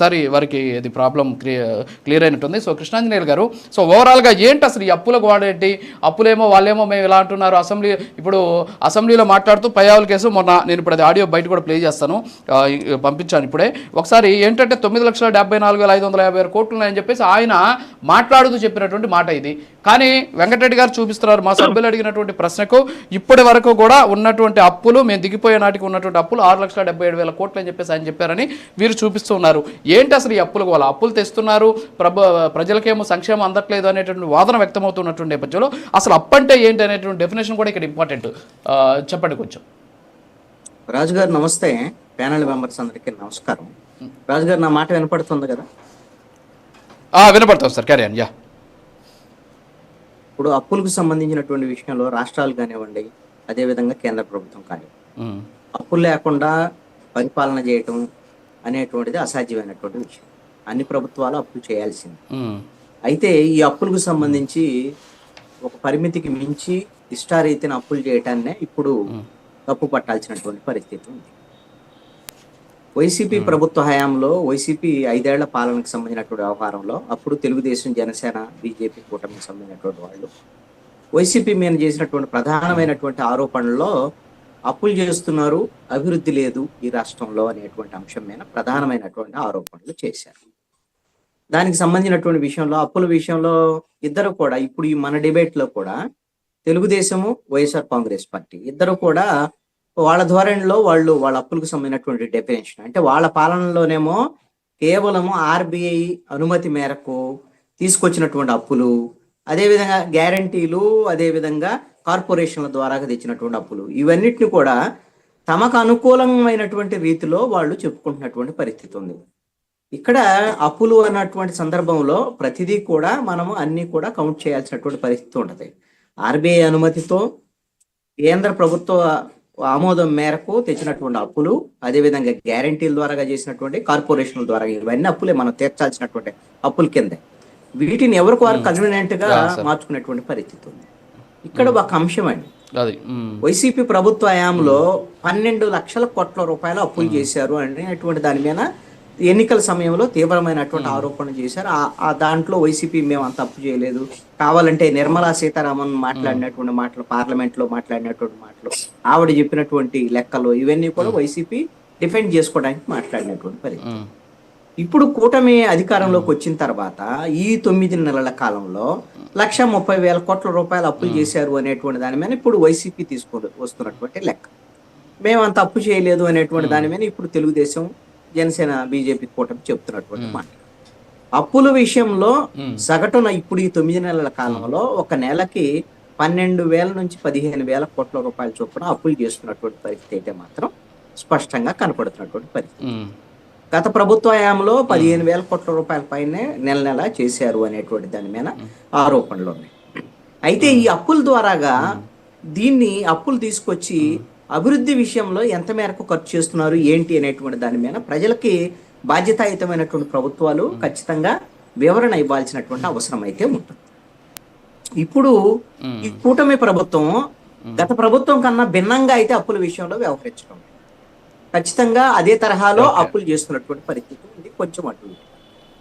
Sorry వారికి ఇది problem clear అయినట్టుంది. సో కృష్ణాంజనేయులు గారు సో ఓవరాల్గా ఏంటి అసలు ఈ అప్పులకు వాడేంటి? అప్పులేమో వాళ్ళేమో మేము ఇలా అంటున్నారు. అసెంబ్లీ ఇప్పుడు అసెంబ్లీలో మాట్లాడుతూ పయావుల కేసు మొన్న నేను ఇప్పుడు అది ఆడియో బయట కూడా ప్లే చేస్తాను. పంపించాను ఇప్పుడే. ఒకసారి ఏంటంటే తొమ్మిది లక్షల డెబ్బై నాలుగు వేల ఐదు వందల యాభై ఆరు కోట్లు ఉన్నాయని చెప్పేసి ఆయన మాట్లాడుతూ చెప్పినటువంటి మాట ఇది. కానీ వెంకటరెడ్డి గారు చూపిస్తున్నారు. మా సభ్యులు అడిగినటువంటి ప్రశ్నకు ఇప్పటి వరకు కూడా ఉన్నటువంటి అప్పులు మేము దిగిపోయే నాటికి ఉన్నటువంటి అప్పులు ఆరు లక్షల డెబ్బై ఏడు వేల కోట్లు అని చెప్పేసి ఆయన చెప్పారని వీరు చూపిస్తూ ఉన్నారు. ఏంటి అసలు ఈ అప్పులకు వాళ్ళ అప్పులు తెస్తున్నారు? ప్రభు ప్రజలకేమో సంక్షేమం అందట్లేదు అనేటువంటి వాదన వ్యక్తమవుతున్నటువంటి నేపథ్యంలో అసలు అప్పు అంటే ఏంటి అనేటువంటి డెఫినేషన్ కూడా ఇక్కడ ఇంపార్టెంట్ చెప్పండి కొంచెం. రాజు గారు నమస్తే. ప్యానల్ మెంబర్స్ అందరికీ నమస్కారం. రాజు గారు నా మాట వినపడుతుంది కదా? ఆ, వినపడతాం సార్. క్యారీ యా ఇప్పుడు అప్పులకు సంబంధించినటువంటి విషయంలో రాష్ట్రాలు కానివ్వండి అదేవిధంగా కేంద్ర ప్రభుత్వం కానివ్వండి అప్పులు లేకుండా పరిపాలన చేయటం అనేటువంటిది అసాధ్యమైనటువంటి విషయం. అన్ని ప్రభుత్వాలు అప్పులు చేయాల్సింది. అయితే ఈ అప్పులకు సంబంధించి ఒక పరిమితికి మించి ఇష్టారీతిన అప్పులు చేయటాన్నే ఇప్పుడు తప్పు పట్టాల్సినటువంటి పరిస్థితి ఉంది. వైసీపీ ప్రభుత్వ హయాంలో వైసీపీ ఐదేళ్ళ పాలనకు సంబంధించినటువంటి వ్యవహారంలో అప్పుడు తెలుగుదేశం జనసేన బీజేపీ కూటమికి సంబంధించినటువంటి వాళ్ళు వైసీపీ మీద చేసినటువంటి ప్రధానమైనటువంటి ఆరోపణల్లో అప్పులు చేస్తున్నారు అభివృద్ధి లేదు ఈ రాష్ట్రంలో అనేటువంటి అంశం మీద ప్రధానమైనటువంటి ఆరోపణలు చేశారు. దానికి సంబంధించినటువంటి విషయంలో అప్పుల విషయంలో ఇద్దరు కూడా ఇప్పుడు ఈ మన డిబేట్లో కూడా తెలుగుదేశము వైఎస్ఆర్ కాంగ్రెస్ పార్టీ ఇద్దరు కూడా వాళ్ళ ధోరణిలో వాళ్ళు వాళ్ళ అప్పులకు సంబంధించినటువంటి డెఫినేషన్. అంటే వాళ్ళ పాలనలోనేమో కేవలము ఆర్బిఐ అనుమతి మేరకు తీసుకొచ్చినటువంటి అప్పులు అదేవిధంగా గ్యారంటీలు అదేవిధంగా కార్పొరేషన్ల ద్వారా తెచ్చినటువంటి అప్పులు. ఇవన్నిటిని కూడా తమకు అనుకూలమైనటువంటి రీతిలో వాళ్ళు చెప్పుకుంటున్నటువంటి పరిస్థితి ఉంది. ఇక్కడ అప్పులు అన్నటువంటి సందర్భంలో ప్రతిదీ కూడా మనము అన్ని కూడా కౌంట్ చేయాల్సినటువంటి పరిస్థితి ఉంటది. ఆర్బీఐ అనుమతితో కేంద్ర ప్రభుత్వ ఆమోదం మేరకు తెచ్చినటువంటి అప్పులు అదేవిధంగా గ్యారంటీల ద్వారా చేసినటువంటి కార్పొరేషన్ల ద్వారా ఇవన్నీ అప్పులే మనం తీర్చాల్సినటువంటి అప్పుల కిందే. వీటిని ఎవరికి వారు కన్వీనియంట్గా. మార్చుకునేటువంటి పరిస్థితి ఉంది. ఇక్కడ ఒక అంశం అండి అది మ్మ్. వైసీపీ ప్రభుత్వ హయాంలో పన్నెండు లక్షల కోట్ల రూపాయలు అప్పులు చేశారు అనేటువంటి దాని మీద ఎన్నికల సమయంలో తీవ్రమైనటువంటి ఆరోపణలు చేశారు. ఆ- దాంట్లో వైసీపీ మేము అంత అప్పు చేయలేదు. కావాలంటే నిర్మలా సీతారామన్ మాట్లాడినటువంటి మాటలు పార్లమెంట్లో మాట్లాడినటువంటి మాటలు ఆవిడ చెప్పినటువంటి లెక్కలు ఇవన్నీ కూడా వైసీపీ డిఫెండ్ చేసుకోవడానికి మాట్లాడినటువంటి పరిస్థితి. ఇప్పుడు కూటమి అధికారంలోకి వచ్చిన తర్వాత ఈ తొమ్మిది నెలల కాలంలో లక్ష ముప్పై వేల కోట్ల రూపాయలు అప్పులు చేశారు అనేటువంటి దాని మీద ఇప్పుడు వైసీపీ తీసుకు వస్తున్నటువంటి లెక్క. మేము అంత అప్పు చేయలేదు అనేటువంటి దాని మీద ఇప్పుడు తెలుగుదేశం జనసేన బీజేపీ కూటమి చెప్తున్నటువంటి మాట. అప్పుల విషయంలో సగటున ఇప్పుడు ఈ తొమ్మిది నెలల కాలంలో ఒక నెలకి పన్నెండు వేల నుంచి పదిహేను వేల కోట్ల రూపాయల చొప్పున అప్పులు చేస్తున్నటువంటి పరిస్థితి అయితే మాత్రం స్పష్టంగా కనపడుతున్నటువంటి పరిస్థితి. గత ప్రభుత్వ హయాంలో పదిహేను వేల కోట్ల రూపాయల పైనే నెల నెల చేశారు అనేటువంటి దాని మీద ఆరోపణలు ఉన్నాయి. అయితే ఈ అప్పుల ద్వారాగా దీన్ని అప్పులు తీసుకొచ్చి అభివృద్ధి విషయంలో ఎంత మేరకు ఖర్చు చేస్తున్నారు ఏంటి అనేటువంటి దాని మీద ప్రజలకి బాధ్యతాయుతమైనటువంటి ప్రభుత్వాలు ఖచ్చితంగా వివరణ ఇవ్వాల్సినటువంటి అవసరం అయితే ఉంటుంది. ఇప్పుడు ఈ కూటమి ప్రభుత్వం గత ప్రభుత్వం కన్నా భిన్నంగా అయితే అప్పుల విషయంలో వ్యవహరించడం. ఖచ్చితంగా అదే తరహాలో అప్పులు చేస్తున్నటువంటి పరిస్థితి ఉంది కొంచెం అటు.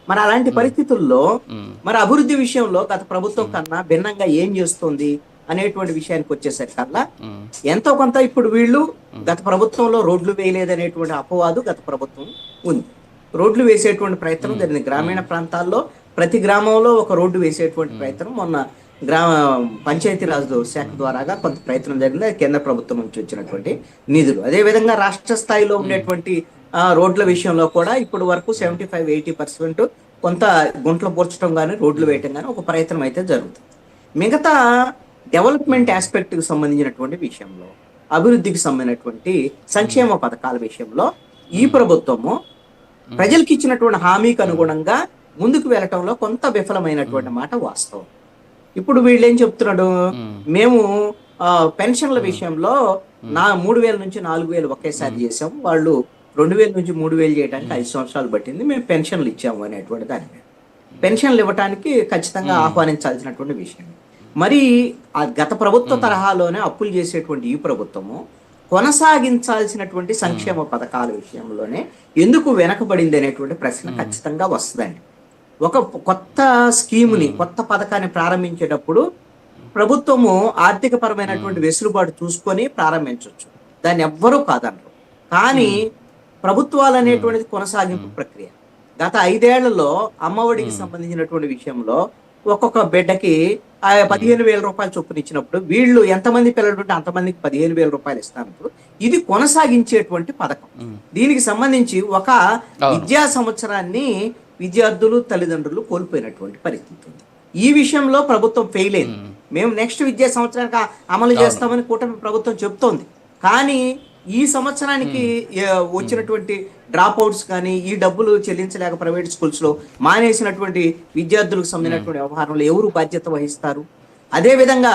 మరి అలాంటి పరిస్థితుల్లో మ్మ్. మరి అభివృద్ధి విషయంలో గత ప్రభుత్వం కన్నా భిన్నంగా ఏం చేస్తుంది అనేటువంటి విషయానికి వచ్చేసరికల్లా. ఎంతో కొంత ఇప్పుడు వీళ్ళు గత ప్రభుత్వంలో రోడ్లు వేయలేదనేటువంటి అపవాదు గత ప్రభుత్వం ఉంది. రోడ్లు వేసేటువంటి ప్రయత్నం జరిగింది. గ్రామీణ ప్రాంతాల్లో ప్రతి గ్రామంలో ఒక రోడ్డు వేసేటువంటి ప్రయత్నం మొన్న గ్రామ పంచాయతీరాజ్ శాఖ ద్వారాగా కొంత ప్రయత్నం జరిగింది. కేంద్ర ప్రభుత్వం నుంచి వచ్చినటువంటి నిధులు. అదే విధంగా రాష్ట్ర స్థాయిలో ఉండేటువంటి రోడ్ల విషయంలో కూడా ఇప్పుడు వరకు సెవెంటీ ఫైవ్ ఎయిటీ పర్సెంట్ కొంత గుంటలు పూడ్చడం కానీ రోడ్లు వేయటం కానీ ఒక ప్రయత్నం అయితే జరుగుతుంది. మిగతా డెవలప్మెంట్ ఆస్పెక్ట్కి సంబంధించినటువంటి విషయంలో అభివృద్ధికి సంబంధించినటువంటి సంక్షేమ పథకాల విషయంలో ఈ ప్రభుత్వము ప్రజలకు ఇచ్చినటువంటి హామీకి అనుగుణంగా ముందుకు వెళ్ళటంలో కొంత విఫలమైనటువంటి మాట వాస్తవం. ఇప్పుడు వీళ్ళు ఏం చెప్తున్నాడు? మేము. పెన్షన్ల విషయంలో నా మూడు వేల నుంచి నాలుగు వేలు ఒకేసారి చేసాం వాళ్ళు రెండు వేల నుంచి మూడు వేలు చేయడానికి ఐదు సంవత్సరాలు పట్టింది. మేము పెన్షన్లు ఇచ్చాము అనేటువంటి దాని మీద. పెన్షన్లు ఇవ్వడానికి ఖచ్చితంగా ఆహ్వానించాల్సినటువంటి విషయం. మరి ఆ గత ప్రభుత్వ తరహాలోనే అప్పులు చేసేటువంటి ఈ ప్రభుత్వము కొనసాగించాల్సినటువంటి సంక్షేమ పథకాల విషయంలోనే ఎందుకు వెనకబడింది అనేటువంటి ప్రశ్న ఖచ్చితంగా వస్తుందండి. ఒక కొత్త స్కీముని కొత్త పథకాన్ని ప్రారంభించేటప్పుడు ప్రభుత్వము ఆర్థిక పరమైనటువంటి వెసులుబాటు చూసుకొని ప్రారంభించవచ్చు దాన్ని ఎవ్వరూ కాదనరు. కానీ ప్రభుత్వాలు అనేటువంటిది కొనసాగింపు ప్రక్రియ. గత ఐదేళ్ళలో అమ్మఒడికి సంబంధించినటువంటి విషయంలో ఒక్కొక్క బిడ్డకి ఆ పదిహేను వేల రూపాయలు చొప్పున ఇచ్చినప్పుడు వీళ్ళు ఎంతమంది పిల్లలు ఉంటే అంతమందికి పదిహేను వేల రూపాయలు ఇస్తానప్పుడు ఇది కొనసాగించేటువంటి పథకం. దీనికి సంబంధించి ఒక విద్యా సంవత్సరాన్ని విద్యార్థులు తల్లిదండ్రులు కోల్పోయినటువంటి పరిస్థితి ఉంది. ఈ విషయంలో ప్రభుత్వం ఫెయిల్ అయింది. మేము. నెక్స్ట్ విద్యా సంవత్సరానికి అమలు చేస్తామని కూటమి ప్రభుత్వం చెప్తోంది. కానీ ఈ సంవత్సరానికి వచ్చినటువంటి డ్రాప్ అవుట్స్ కానీ ఈ డబ్బులు చెల్లించలేక ప్రైవేట్ స్కూల్స్లో మానేసినటువంటి విద్యార్థులకు సంబంధించినటువంటి వ్యవహారంలో ఎవరు బాధ్యత వహిస్తారు? అదే విధంగా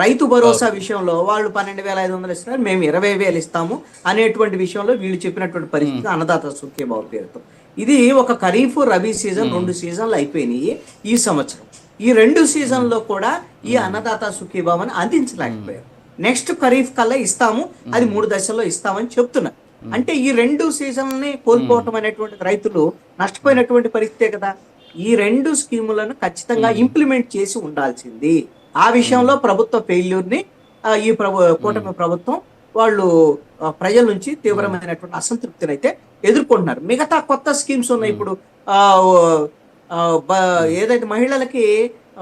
రైతు భరోసా విషయంలో వాళ్ళు పన్నెండు వేల ఐదు వందలు ఇస్తున్నారు మేము ఇరవై వేలు ఇస్తాము అనేటువంటి విషయంలో వీళ్ళు చెప్పినటువంటి పరిస్థితి అన్నదాత సుఖీబాబు పేరుతో. ఇది ఒక ఖరీఫ్ రబీ సీజన్ రెండు సీజన్లు అయిపోయినాయి ఈ సంవత్సరం. ఈ రెండు సీజన్లో కూడా ఈ అన్నదాత సుఖీబాబుని అందించలేకపోయారు. నెక్స్ట్ ఖరీఫ్ కల్లా ఇస్తాము అది మూడు దశల్లో ఇస్తామని చెప్తున్నారు అంటే ఈ రెండు సీజన్ని కోల్పోవటం అనేటువంటి రైతులు నష్టపోయినటువంటి పరిస్థితే కదా. ఈ రెండు స్కీములను ఖచ్చితంగా ఇంప్లిమెంట్ చేసి ఉండాల్సింది. ఆ విషయంలో ప్రభుత్వ ఫెయిల్యూర్ని ఆ, ఈ ప్రభు కూటమి ప్రభుత్వం వాళ్ళు ప్రజల నుంచి తీవ్రమైనటువంటి అసంతృప్తిని అయితే ఎదుర్కొంటున్నారు. మిగతా కొత్త స్కీమ్స్ ఉన్నాయి ఇప్పుడు ఏదైతే మహిళలకి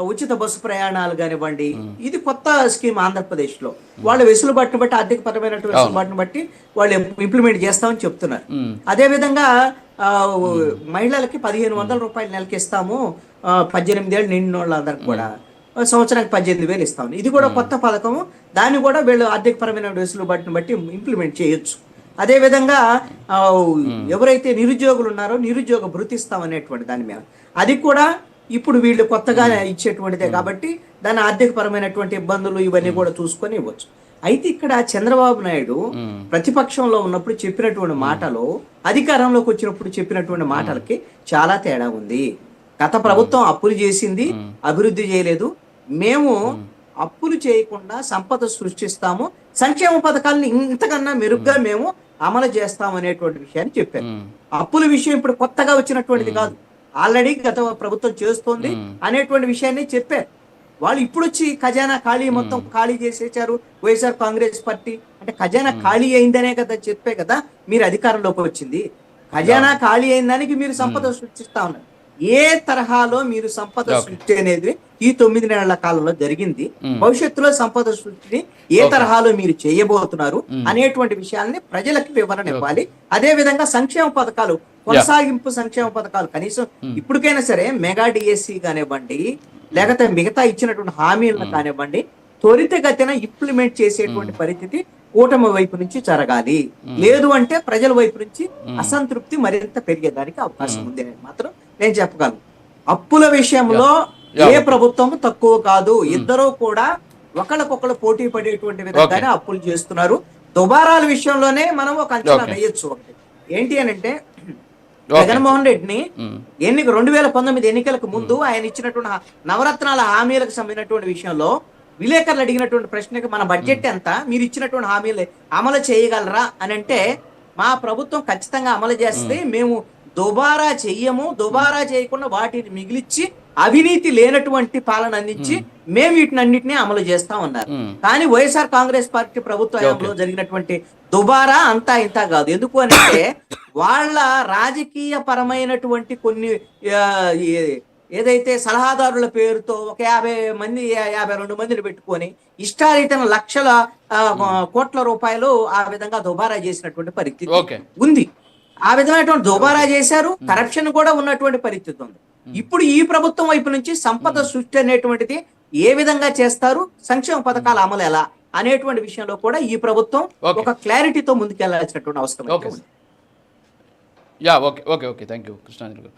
ఉచిత బస్సు ప్రయాణాలు కానివ్వండి ఇది కొత్త స్కీమ్ ఆంధ్రప్రదేశ్లో వాళ్ళ వెసులుబాటును బట్టి ఆర్థిక పరమైనటువంటి వెసులుబాటును బట్టి వాళ్ళు ఇంప్లిమెంట్ చేస్తామని చెప్తున్నారు. అదే విధంగా ఆ, మహిళలకి పదిహేను వందల రూపాయలు నెలకి ఇస్తాము పద్దెనిమిది ఏళ్ళు నిండిన వాళ్ళందరికి కూడా. సంవత్సరానికి పద్దెనిమిది వేలు ఇస్తాము ఇది కూడా కొత్త పథకము. దాన్ని కూడా వీళ్ళు ఆర్థిక పరమైన వెసులుబాటును బట్టి ఇంప్లిమెంట్ చేయొచ్చు. అదే విధంగా ఆ, ఎవరైతే నిరుద్యోగులు ఉన్నారో నిరుద్యోగ భృతి ఇస్తామనేటువంటి దాని మీద. అది కూడా ఇప్పుడు వీళ్ళు కొత్తగా ఇచ్చేటువంటిదే కాబట్టి దాని ఆర్థిక పరమైనటువంటి ఇబ్బందులు ఇవన్నీ కూడా చూసుకొని ఇవ్వచ్చు. అయితే ఇక్కడ చంద్రబాబు నాయుడు ప్రతిపక్షంలో ఉన్నప్పుడు చెప్పినటువంటి మాటలు అధికారంలోకి వచ్చినప్పుడు చెప్పినటువంటి మాటలకి చాలా తేడా ఉంది. గత ప్రభుత్వం అప్పులు చేసింది అభివృద్ధి చేయలేదు. మేము అప్పులు చేయకుండా సంపద సృష్టిస్తాము. సంక్షేమ పథకాలను ఇంతకన్నా మెరుగ్గా మేము అమలు చేస్తాం అనేటువంటి విషయాన్ని చెప్పారు. అప్పుల విషయం ఇప్పుడు కొత్తగా వచ్చినటువంటిది కాదు. ఆల్రెడీ గత ప్రభుత్వం చేస్తోంది అనేటువంటి విషయాన్ని చెప్పారు. వాళ్ళు ఇప్పుడు వచ్చి ఖజానా ఖాళీ మొత్తం ఖాళీ చేసేసారు వైఎస్ఆర్ కాంగ్రెస్ పార్టీ అంటే ఖజానా ఖాళీ అయిందనే కదా చెప్పే కదా మీరు అధికారంలోకి వచ్చింది. ఖజానా ఖాళీ అయిందానికి మీరు సంపద సృష్టిస్తా ఉన్నారు. ఏ తరహాలో మీరు సంపద సృష్టి అనేది ఈ తొమ్మిది నెలల కాలంలో జరిగింది భవిష్యత్తులో సంపద సృష్టిని ఏ తరహాలో మీరు చేయబోతున్నారు అనేటువంటి విషయాల్ని ప్రజలకు వివరణ ఇవ్వాలి. అదే విధంగా సంక్షేమ పథకాలు కొనసాగింపు సంక్షేమ పథకాలు కనీసం ఇప్పటికైనా సరే మెగా డిఎస్సి కానివ్వండి లేకపోతే మిగతా ఇచ్చినటువంటి హామీలను కానివ్వండి త్వరితగతిన ఇంప్లిమెంట్ చేసేటువంటి పరిస్థితి కూటమి వైపు నుంచి జరగాలి. లేదు అంటే ప్రజల వైపు నుంచి అసంతృప్తి మరింత పెరిగేదానికి అవకాశం ఉంది అని మాత్రం నేను చెప్పగలను. అప్పుల విషయంలో ఏ ప్రభుత్వం తక్కువ కాదు. ఇద్దరూ కూడా ఒకళ్ళకొకళ్ళు పోటీ పడేటువంటి విధంగానే అప్పులు చేస్తున్నారు. దుబారాల విషయంలోనే మనం ఒక అంచనా వేయొచ్చు ఒకటి. ఏంటి అని అంటే జగన్మోహన్ రెడ్డిని ఎన్నిక రెండు వేల పంతొమ్మిది ఎన్నికలకు ముందు ఆయన ఇచ్చినటువంటి నవరత్నాల హామీలకు సంబంధించినటువంటి విషయంలో విలేకరులు అడిగినటువంటి ప్రశ్నకి మన బడ్జెట్ ఎంత? మీరు ఇచ్చినటువంటి హామీలు అమలు చేయగలరా అని అంటే మా ప్రభుత్వం ఖచ్చితంగా అమలు చేస్తే మేము. దుబారా చెయ్యము. దుబారా చేయకుండా వాటిని మిగిలిచ్చి అవినీతి లేనటువంటి పాలన అందించి మేము. వీటిని అన్నింటినీ అమలు చేస్తామన్నారు మ్మ్. కానీ వైఎస్ఆర్ కాంగ్రెస్ పార్టీ ప్రభుత్వ హయాంలో జరిగినటువంటి దుబారా అంతా ఇంత కాదు. ఎందుకు అని అంటే వాళ్ళ రాజకీయ పరమైనటువంటి కొన్ని ఏదైతే సలహాదారుల పేరుతో ఒక యాభై మంది యాభై రెండు మందిని పెట్టుకొని ఇష్టారీతన లక్షల కోట్ల రూపాయలు ఆ విధంగా దుబారా చేసినటువంటి పరిస్థితి ఉంది. ఆ విధమైనటువంటి దుబారా చేశారు కరప్షన్ కూడా ఉన్నటువంటి పరిస్థితి ఉంది. ఇప్పుడు ఈ ప్రభుత్వం వైపు నుంచి సంపద సృష్టి అనేటువంటిది ఏ విధంగా చేస్తారు సంక్షేమ పథకాల అమలు ఎలా అనేటువంటి విషయంలో కూడా ఈ ప్రభుత్వం. ఒక క్లారిటీతో ముందుకెళ్ళాల్సినటువంటి అవసరం. Yeah okay okay okay. Thank you Krishnanjali garu.